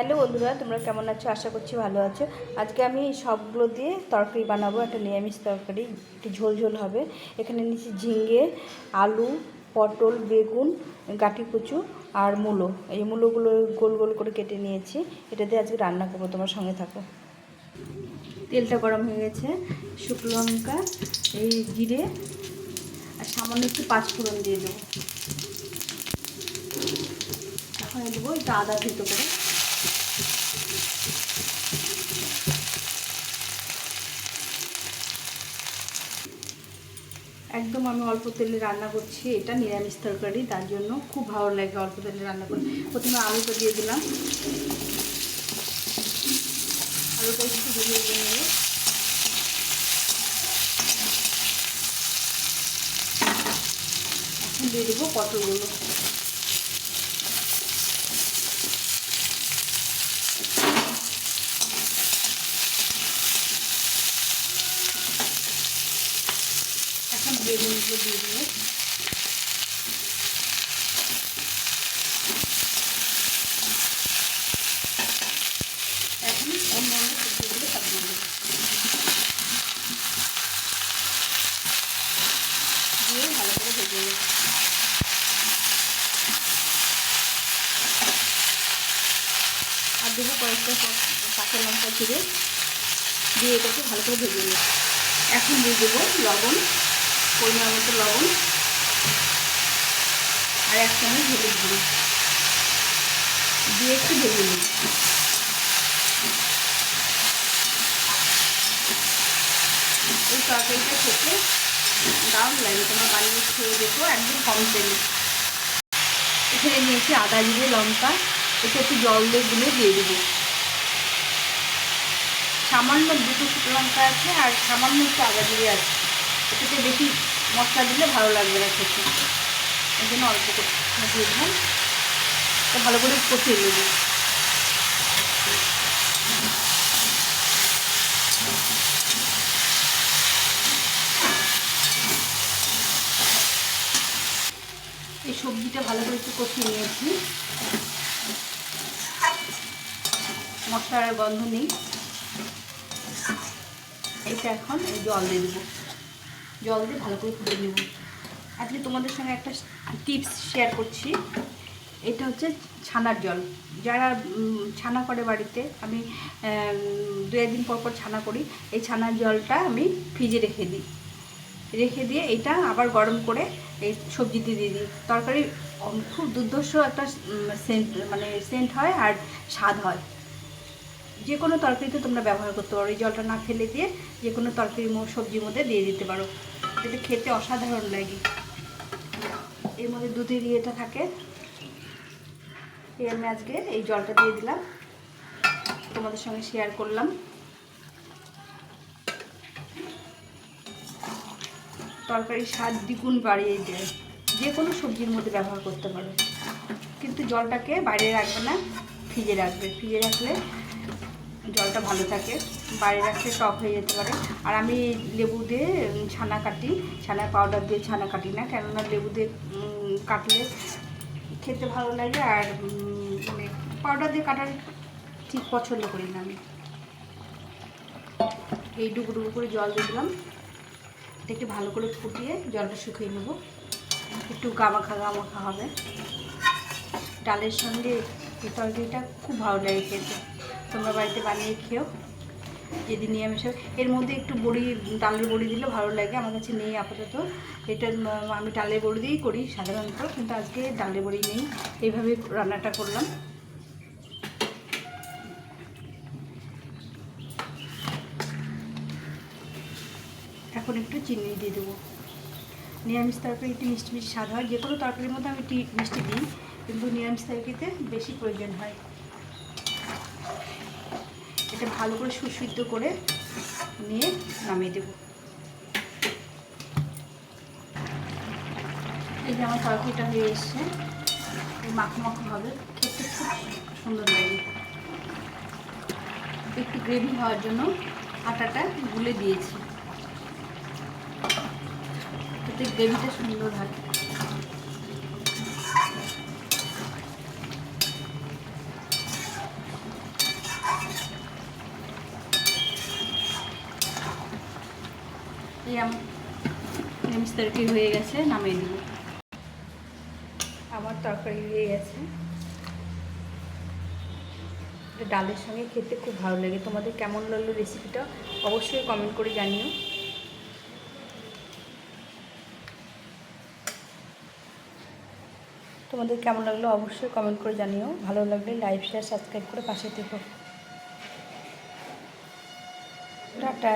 Hello বন্ধুরা, তোমরা কেমন আছো? আশা করছি ভালো আছো। আজকে আমি সবগুলো দিয়ে তরকারি বানাবো, একটা নিরামিষ তরকারি, একটু ঝোল ঝোল হবে। এখানে নিচ্ছি ঝিঙে, আলু, পটল, বেগুন, গাঁটি কচু আর মূলো। এই মূলোগুলো গোল গোল করে কেটে নিয়েছি। এটা দিয়ে আজকে রান্না করব, তোমার সঙ্গে থাকো। তেলটা গরম হয়ে গেছে, শুকনো লঙ্কা, এই জিরে, আর সামান্য একটু পাঁচফোড়ন দিয়ে দেবো। এখন দেবো একটু আদা থেতো করে। একদম আমি অল্প তেলে রান্না করছি, এটা নিরামিষ তরকারি, তার জন্য খুব ভালো লাগে অল্প তেলে রান্না করে প্রথমে আলুটা দিয়ে দিলাম। আলুটা একটু ভেজে দিয়ে এখন দিয়ে দেবো পটলগুলো এখন বেগুনগুলো দিয়ে দেবো এখন অন্য অন্য সবজিগুলো সব দিয়ে দেবো দিয়ে ভালো করে ভেজে নেব আর দেবো কয়েকটা কাঁচা লঙ্কা ছিঁড়ে দিয়ে এটাকে ভালো করে ভেজে নেব এখন দিয়ে দেবো লবণ। পরিমাণ মতো লবণ? আর এক চামচ হলুদ গুঁড়ো। দিয়ে একটু ভেজে নিই। এই তরকারিটা খেতে দারুণ লাগে। তোমার বাড়িতে খেয়ে দেখো, একদম কম তেলে। এখানে নিয়েছি আদা জিরে, লঙ্কা। এটা একটু জল দিয়ে গুলে দিয়ে দেবো। সামান্য দুটো শুকনো লঙ্কা আছে আর সামান্য একটু আদা জিরে আছে। এটাতে বেশি মশলা দিলে ভালো লাগবে না খেতে। এই জন্য অল্প করে দিয়ে তো ভালো করে কষিয়ে নেব। এই সবজিটা ভালো করে একটু কষিয়ে নিয়েছি। মশলার গন্ধ নেই। এটা এখন জল দিয়ে দেবো। জল দিয়ে ভালো করে ফুটে নেব। আজকে তোমাদের সঙ্গে একটা টিপস শেয়ার করছি। এটা হচ্ছে ছানার জল। যারা ছানা করে বাড়িতে, আমি দু একদিন পর পর ছানা করি। এই ছানার জলটা আমি ফ্রিজে রেখে দিই। রেখে দিয়ে এটা আবার গরম করে এই সবজিতে দিয়ে দিই। তরকারি খুব দুর্ধর্ষ একটা সেন্ট মানে সেন্ট হয় আর স্বাদ হয়। যে কোনো তরকারিতে তোমরা ব্যবহার করতে পারো। এই জলটা না ফেলে দিয়ে যে কোনো তরকারি মো- সবজির মধ্যে দিয়ে দিতে পারো। এটা খেতে অসাধারণ লাগে। এর মধ্যে দুধের ইয়েটা থাকে। এই আমি আজকে এই জলটা দিয়ে দিলাম। তোমাদের সঙ্গে শেয়ার করলাম। তরকারির স্বাদ দ্বিগুণ বাড়িয়ে দেয় যে কোনো সবজির মধ্যে ব্যবহার করতে পারো। কিন্তু জলটাকে বাইরে রাখবে না, ফ্রিজে রাখবে। ফ্রিজে রাখলে জলটা ভালো থাকে, বাইরে রাখলে টক হয়ে যেতে পারে। আর আমি লেবু দিয়ে ছানা কাটি ছানার পাউডার দিয়ে ছানা কাটি না, কেননা লেবু দিয়ে কাটলে খেতে ভালো লাগে আর মানে পাউডার দিয়ে কাটার ঠিক পছন্দ করি না আমি। এই ডুবু ডুবু করে জল দিয়ে দিলাম। এটাকে ভালো করে ফুটিয়ে জলটা শুকিয়ে নেব। একটু গামাখা গামাখা হবে। ডালের সঙ্গে তরকারিটা খুব ভালো লাগে খেতে। তোমরা বাড়িতে বানিয়ে খেও। যেদিন নিরামিষ। এর মধ্যে একটু বড়ি, ডালের বড়ি দিলে ভালো লাগে। আমার কাছে নেই আপাতত। এটা আমি ডালের বড়ি দিয়েই করি সাধারণত, কিন্তু আজকে ডালের বড়ি নেই। এইভাবে রান্নাটা করলাম। এখন একটু চিনি দিয়ে দেবো। নিরামিষ তরকারি একটু মিষ্টি মিষ্টি স্বাদ হয়। যে কোনো তরকারির মধ্যে আমি মিষ্টি দিই, কিন্তু নিরামিষ তরকারিতে বেশি প্রয়োজন হয়। এটা ভালো করে সুসিদ্ধ করে নিয়ে নামিয়ে দেবো। এই যে আমার তরকারিটা হয়ে এসছে। মাখো মাখো হবে। খেতে খুব সুন্দর লাগে। একটু গ্রেভি হওয়ার জন্য আটাটা গুলে দিয়েছি। যাতে গ্রেভিটা সুন্দর হয়। এই আমার নিরামিষ তরকারি হয়ে গেছে, নামিয়ে দিব আমার তরকারি হয়ে গেছে। ডালের সঙ্গে খেতে খুব ভালো লাগে। তোমাদের কেমন লাগল রেসিপিটা অবশ্যই কমেন্ট করে জানিও। তোমাদের কেমন লাগল অবশ্যই কমেন্ট করে জানিও। ভালো লাগলে লাইভ শেয়ার সাবস্ক্রাইব করে পাশে থেকো। টাটা।